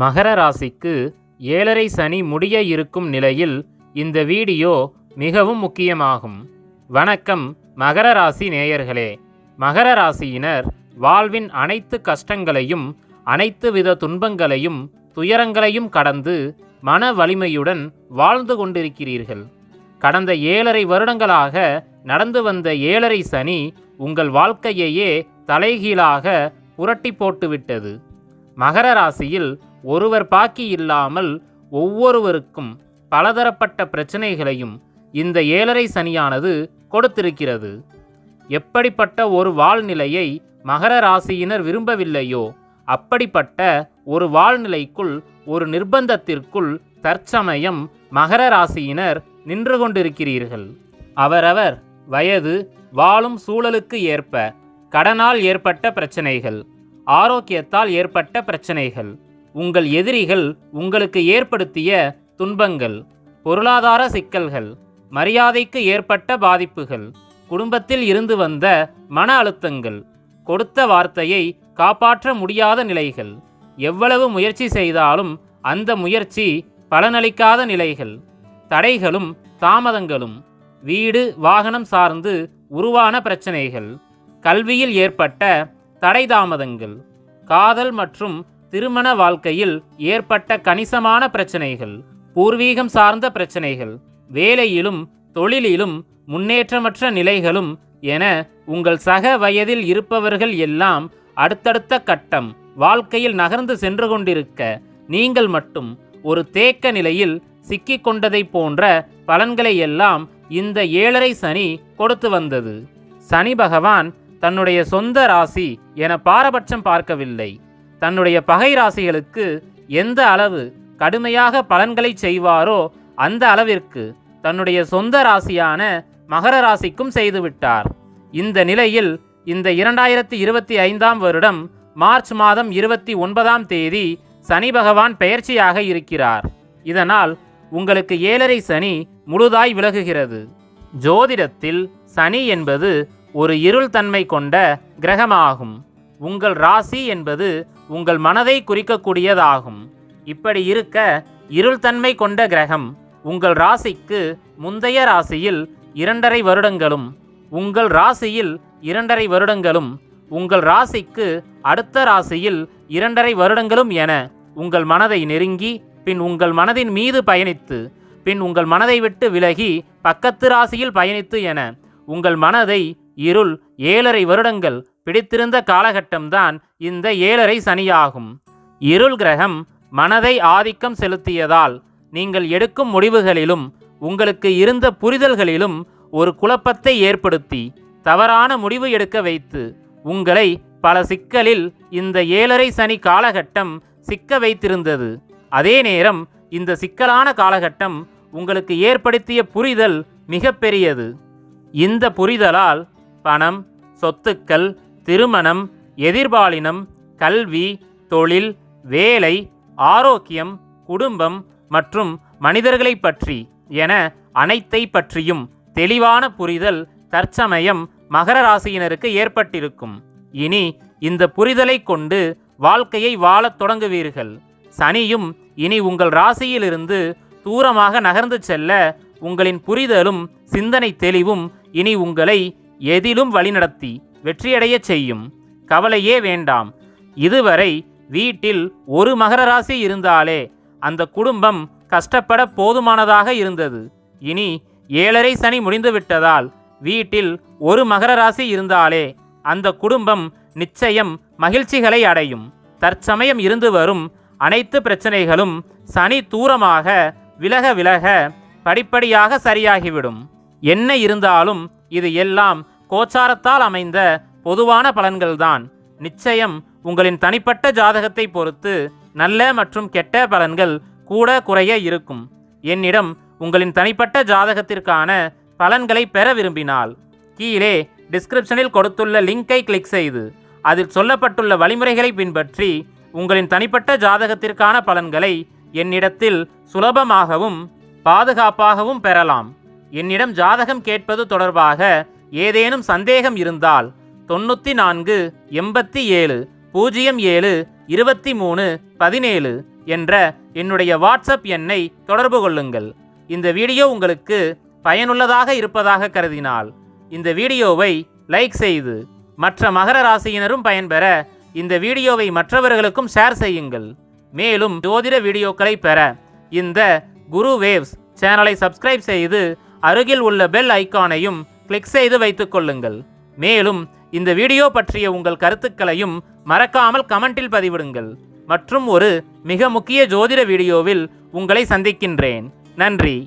மகர ராசிக்கு ஏழரை சனி முடிய இருக்கும் நிலையில் இந்த வீடியோ மிகவும் முக்கியமாகும். வணக்கம் மகர ராசி நேயர்களே. மகர ராசியினர் வாழ்வின் அனைத்து கஷ்டங்களையும் அனைத்து வித துன்பங்களையும் துயரங்களையும் கடந்து மன வலிமையுடன் வாழ்ந்து கொண்டிருக்கிறீர்கள். கடந்த ஏழரை வருடங்களாக நடந்து வந்த ஏழரை சனி உங்கள் வாழ்க்கையையே தலைகீழாக புரட்டி போட்டுவிட்டது. மகர ராசியில் ஒருவர் பாக்கி இல்லாமல் ஒவ்வொருவருக்கும் பலதரப்பட்ட பிரச்சனைகளையும் இந்த ஏழரை சனியானது கொடுத்திருக்கிறது. எப்படிப்பட்ட ஒரு வாழ்நிலையை மகர ராசியினர் விரும்பவில்லையோ அப்படிப்பட்ட ஒரு வாழ்நிலைக்குள் ஒரு நிர்பந்தத்திற்குள் தற்சமயம் மகர ராசியினர் நின்று கொண்டிருக்கிறீர்கள். அவரவர் வயது வாழும் சூழலுக்கு ஏற்ப கடனால் ஏற்பட்ட பிரச்சனைகள் ஆரோக்கியத்தால் ஏற்பட்ட பிரச்சனைகள் உங்கள் எதிரிகள் உங்களுக்கு ஏற்படுத்திய துன்பங்கள் பொருளாதார சிக்கல்கள் மரியாதைக்கு ஏற்பட்ட பாதிப்புகள் குடும்பத்தில் இருந்து வந்த மன அழுத்தங்கள் கொடுத்த வார்த்தையை காப்பாற்ற முடியாத நிலைகள் எவ்வளவு முயற்சி செய்தாலும் அந்த முயற்சி பலனளிக்காத நிலைகள் தடைகளும் தாமதங்களும் வீடு வாகனம் சார்ந்து உருவான பிரச்சனைகள் கல்வியில் ஏற்பட்ட தடை தாமதங்கள் காதல் மற்றும் திருமண வாழ்க்கையில் ஏற்பட்ட கணிசமான பிரச்சனைகள் பூர்வீகம் சார்ந்த பிரச்சனைகள் வேலையிலும் தொழிலிலும் முன்னேற்றமற்ற நிலைகளும் என உங்கள் சக வயதில் இருப்பவர்கள் எல்லாம் அடுத்தடுத்த கட்டம் வாழ்க்கையில் நகர்ந்து சென்று கொண்டிருக்க நீங்கள் மட்டும் ஒரு தேக்க நிலையில் சிக்கிக் கொண்டதை போன்ற பலன்களை எல்லாம் இந்த ஏழரை சனி கொடுத்து வந்தது. சனி பகவான் தன்னுடைய சொந்த ராசி என பாரபட்சம் பார்க்கவில்லை. தன்னுடைய பகை ராசிகளுக்கு எந்த அளவு கடுமையாக பலன்களை செய்வாரோ அந்த அளவிற்கு தன்னுடைய சொந்த ராசியான மகர ராசிக்கும் செய்துவிட்டார் இந்த நிலையில் இந்த இரண்டாயிரத்தி இருபத்தி ஐந்தாம் வருடம் மார்ச் மாதம் இருபத்தி ஒன்பதாம் தேதி சனி பகவான் பெயர்ச்சியாக இருக்கிறார். இதனால் உங்களுக்கு ஏழரை சனி முழுதாய் விலகுகிறது. ஜோதிடத்தில் சனி என்பது ஒரு இருள் தன்மை கொண்ட கிரகமாகும். உங்கள் ராசி என்பது உங்கள் மனதை குறிக்கக்கூடியதாகும். இப்படி இருக்க இருள்தன்மை கொண்ட கிரகம் உங்கள் ராசிக்கு முந்தைய ராசியில் இரண்டரை வருடங்களும் உங்கள் ராசியில் இரண்டரை வருடங்களும் உங்கள் ராசிக்கு அடுத்த ராசியில் இரண்டரை வருடங்களும் என உங்கள் மனதை நெருங்கி பின் உங்கள் மனதின் மீது பயணித்து பின் உங்கள் மனதை விட்டு விலகி பக்கத்து ராசியில் பயணித்து என உங்கள் மனதை இருள் ஏழரை வருடங்கள் பிடித்திருந்த காலகட்டம்தான் இந்த ஏழரை சனியாகும். இருள் கிரகம் மனதை ஆதிக்கம் செலுத்தியதால் நீங்கள் எடுக்கும் முடிவுகளிலும் உங்களுக்கு இருந்த புரிதல்களிலும் ஒரு குழப்பத்தை ஏற்படுத்தி தவறான முடிவு எடுக்க வைத்து உங்களை பல சிக்கலில் இந்த ஏழரை சனி காலகட்டம் சிக்க வைத்திருந்தது. அதே நேரம் இந்த சிக்கலான காலகட்டம் உங்களுக்கு ஏற்படுத்திய புரிதல் மிகப்பெரியது இந்த புரிதலால் பணம் சொத்துக்கள் திருமணம் எதிர்பாலினம் கல்வி தொழில் வேலை ஆரோக்கியம் குடும்பம் மற்றும் மனிதர்களை பற்றி என அனைத்தை பற்றியும் தெளிவான புரிதல் தற்சமயம் மகர ராசியினருக்கு ஏற்பட்டிருக்கும். இனி இந்த புரிதலை கொண்டு வாழ்க்கையை வாழத் தொடங்குவீர்கள். சனியும் இனி உங்கள் ராசியிலிருந்து தூரமாக நகர்ந்து செல்ல உங்களின் புரிதலும் சிந்தனை தெளிவும் இனி உங்களை எதிலும் வழிநடத்தி வெற்றியடையச் செய்யும். கவலையே வேண்டாம். இதுவரை வீட்டில் ஒரு மகர ராசி இருந்தாலே அந்த குடும்பம் கஷ்டப்பட போதுமானதாக இருந்தது. இனி ஏழரை சனி முடிந்துவிட்டதால் வீட்டில் ஒரு மகர ராசி இருந்தாலே அந்த குடும்பம் நிச்சயம் மகிழ்ச்சிகளை அடையும். தற்சமயம் இருந்து வரும் அனைத்து பிரச்சனைகளும் சனி தூரமாக விலக விலக படிப்படியாக சரியாகிவிடும். என்ன இருந்தாலும் இது எல்லாம் கோச்சாரத்தால் அமைந்த பொதுவான பலன்கள்தான். நிச்சயம் உங்களின் தனிப்பட்ட ஜாதகத்தை பொறுத்து நல்ல மற்றும் கெட்ட பலன்கள் கூட குறைய இருக்கும். என்னிடம் உங்களின் தனிப்பட்ட ஜாதகத்திற்கான பலன்களை பெற விரும்பினால் கீழே டிஸ்கிரிப்ஷனில் கொடுத்துள்ள லிங்கை கிளிக் செய்து அதில் சொல்லப்பட்டுள்ள வழிமுறைகளை பின்பற்றி உங்களின் தனிப்பட்ட ஜாதகத்திற்கான பலன்களை என்னிடத்தில் சுலபமாகவும் பாதுகாப்பாகவும் பெறலாம். என்னிடம் ஜாதகம் கேட்பது தொடர்பாக ஏதேனும் சந்தேகம் இருந்தால் தொண்ணூற்றி நான்கு எண்பத்தி ஏழு பூஜ்ஜியம் ஏழு இருபத்தி மூணு பதினேழு என்ற என்னுடைய வாட்ஸ்அப் எண்ணை தொடர்பு கொள்ளுங்கள். இந்த வீடியோ உங்களுக்கு பயனுள்ளதாக இருப்பதாக கருதினால் இந்த வீடியோவை லைக் செய்து மற்ற மகர ராசியினரும் பயன்பெற இந்த வீடியோவை மற்றவர்களுக்கும் ஷேர் செய்யுங்கள். மேலும் ஜோதிட வீடியோக்களை பெற இந்த குரு வேவ்ஸ் சேனலை சப்ஸ்கிரைப் செய்து அருகில் உள்ள பெல் ஐகானையும் கிளிக் செய்து வைத்துக் கொள்ளுங்கள். மேலும் இந்த வீடியோ பற்றிய உங்கள் கருத்துக்களையும் மறக்காமல் கமெண்டில் பதிவிடுங்கள். மற்றும் ஒரு மிக முக்கிய ஜோதிட வீடியோவில் உங்களை சந்திக்கின்றேன். நன்றி.